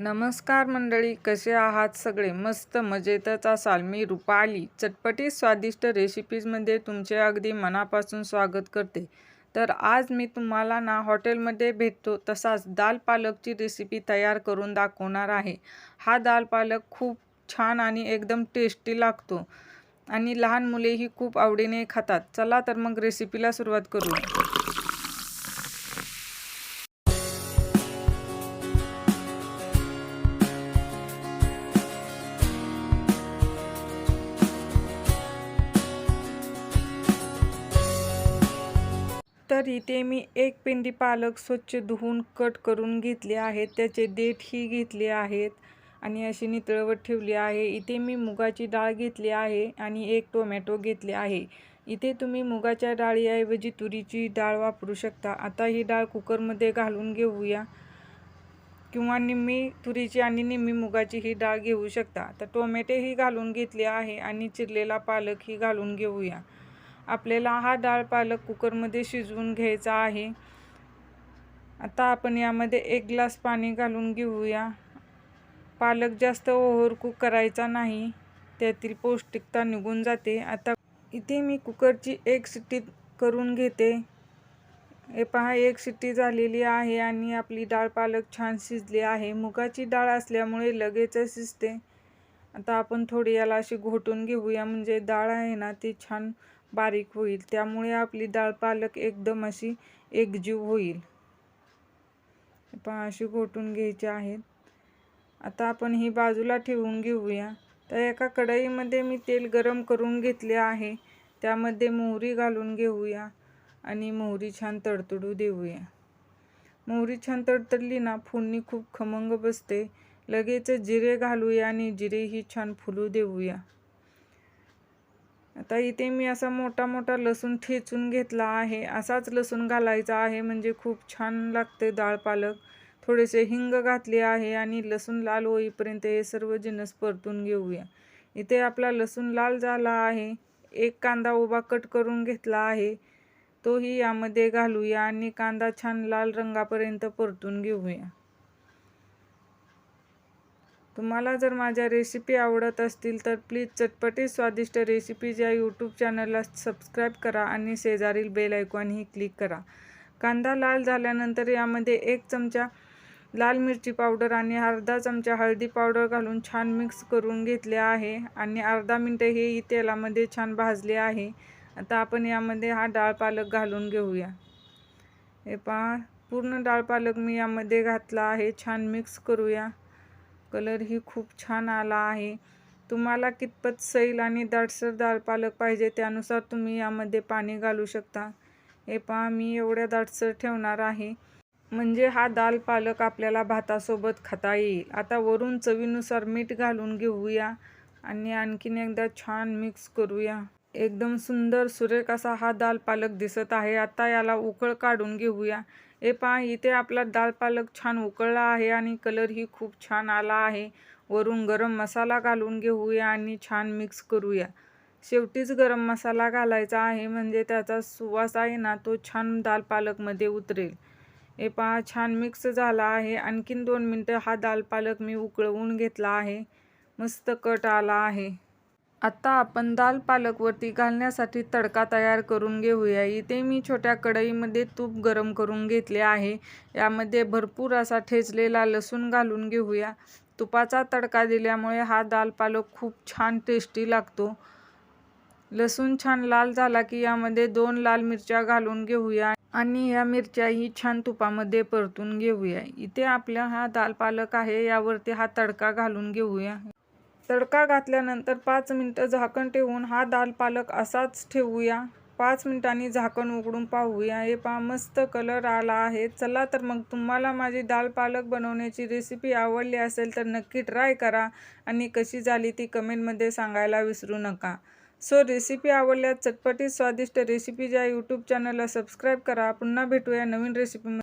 नमस्कार मंडळी कसे आहात सगळे? मस्त मजेतच असाल. मी रुपाली. चटपटीत स्वादिष्ट रेसिपीजमध्ये तुमचे अगदी मनापासून स्वागत करते. तर आज मी तुम्हाला ना हॉटेलमध्ये भेटतो तसाच दाल पालकची रेसिपी तयार करून दाखवणार आहे. हा दाल पालक खूप छान आणि एकदम टेस्टी लागतो आणि लहान मुलेही खूप आवडीने खातात. चला तर मग रेसिपीला सुरुवात करू तर इथे मी एक पेंडी पालक स्वच्छ धुवून कट करून घेतले आहेत. त्याचे देठही घेतले आहेत आणि अशी नितळवत ठेवली आहे. इथे मी मुगाची डाळ घेतली आहे आणि एक टोमॅटो घेतले आहे. इथे तुम्ही मुगाच्या डाळीऐवजी तुरीची डाळ वापरू शकता. आता ही डाळ कुकरमध्ये घालून घेऊया किंवा निम्मी तुरीची आणि निम्मी मुगाची ही डाळ घेऊ शकता. तर टोमॅटोही घालून घेतले आहे आणि चिरलेला पालकही घालून घेऊया. आपल्याला हा डाळ पालक कुकरमध्ये शिजवून घ्यायचा आहे. आता आपण यामध्ये एक ग्लास पाणी घालून घेऊया. पालक जास्त ओव्हर कुक करायचा नाही. त्यातील पौष्टिकता निघून जाते. आता इथे मी कुकरची एक सिटी करून घेते. हे पहा एक सिटी झालेली आहे आणि आपली डाळ पालक छान शिजली आहे. मुगाची डाळ असल्यामुळे लगेचच शिजते. आता आपण थोडी याला अशी घोटून घेऊया. म्हणजे डाळ आहे ना ती छान बारीक होईल. त्यामुळे आपली डाळ पालक एकदम अशी एकजीव होईल. पहा अशी घोटून घ्यायची आहेत. आता आपण ही बाजूला ठेवून घेऊया. तर एका कढईमध्ये मी तेल गरम करून घेतले आहे. त्यामध्ये मोहरी घालून घेऊया आणि मोहरी छान तडतडू देऊया. मोहरी छान तडतडली ना फोडणी खूप खमंग बसते. लगेच जिरे घालूया आणि जिरेही छान फुलू देऊया. आता इथे मी असा मोठा मोठा लसूण ठेचून घेतला आहे. असाच लसूण घालायचा आहे म्हणजे खूप छान लागते डाळ पालक. थोडेसे हिंग घातले आहे आणि लसूण लाल होईपर्यंत हे सर्व जिनस परतून घेऊया. इथे आपला लसूण लाल झाला आहे. एक कांदा उभा कट करून घेतला आहे. तोही यामध्ये घालूया आणि कांदा छान लाल रंगापर्यंत परतून घेऊया. तुम्हाला जर माझ्या रेसिपी आवडत असतील तर प्लीज चटपटी स्वादिष्ट रेसिपीज या यूट्यूब चॅनलला सबस्क्राईब करा आणि शेजारील बेल आयकॉनही क्लिक करा. कांदा लाल झाल्यानंतर यामध्ये एक चमचा लाल मिरची पावडर आणि अर्धा चमचा हळदी पावडर घालून छान मिक्स करून घेतले आहे आणि अर्धा मिनटं हे तेलामध्ये छान भाजले आहे. आता आपण यामध्ये हा डाळ पालक घालून घेऊया. हे पहा पूर्ण डाळ पालक मी यामध्ये घातला आहे. छान मिक्स करूया. कलरही खूप छान आला आहे. तुम्हाला कितपत सैल आणि दाटसर दाल पालक पाहिजे त्यानुसार तुम्ही यामध्ये पाणी घालू शकता. हे पहा मी एवढ्या दाटसर ठेवणार आहे. म्हणजे हा दाल पालक आपल्याला भातासोबत खाता येईल. आता वरून चवीनुसार मीठ घालून घेऊया आणि आणखीन एकदा छान मिक्स करूया. एकदम सुंदर सुरेख असा हा दाल पालक दिसत आहे. आता याला उकळ काढून घेऊया. हे पहा इथे आपला दाल पालक छान उकळला आहे आणि कलरही खूप छान आला आहे. वरून गरम मसाला घालून घेऊया आणि छान मिक्स करूया. शेवटीच गरम मसाला घालायचा आहे म्हणजे त्याचा सुवास आहे ना तो छान दाल पालकमध्ये उतरेल. हे पहा छान मिक्स झाला आहे. आणखीन दोन मिनटं हा दाल पालक मी उकळवून घेतला आहे. मस्त कट आला आहे. आता आपण दाल पालकवरती घालण्यासाठी तडका तयार करून घेऊया. इथे मी छोट्या कढईमध्ये तूप गरम करून घेतले आहे. यामध्ये भरपूर असा ठेचलेला लसूण घालून घेऊया. तुपाचा तडका दिल्यामुळे हा दाल पालक खूप छान टेस्टी लागतो. लसूण छान लाल झाला की यामध्ये दोन लाल मिरच्या घालून घेऊया आणि या मिरच्याही छान तुपामध्ये परतून घेऊया. इथे आपला हा दाल पालक आहे. यावरती हा तडका घालून घेऊया. तडका घातल्यानंतर पाच मिनटं झाकण ठेवून हा दाल पालक असाच ठेवूया. पाच मिनिटांनी झाकण उघडून पाहूया. हे पहा मस्त कलर आला आहे. चला तर मग तुम्हाला माझी दाल पालक बनवण्याची रेसिपी आवडली असेल तर नक्की ट्राय करा आणि कशी झाली ती कमेंटमध्ये सांगायला विसरू नका. सो रेसिपी आवडल्यास चटपटीत स्वादिष्ट रेसिपी ज्या यूट्यूब चॅनलला सबस्क्राईब करा. पुन्हा भेटूया नवीन रेसिपी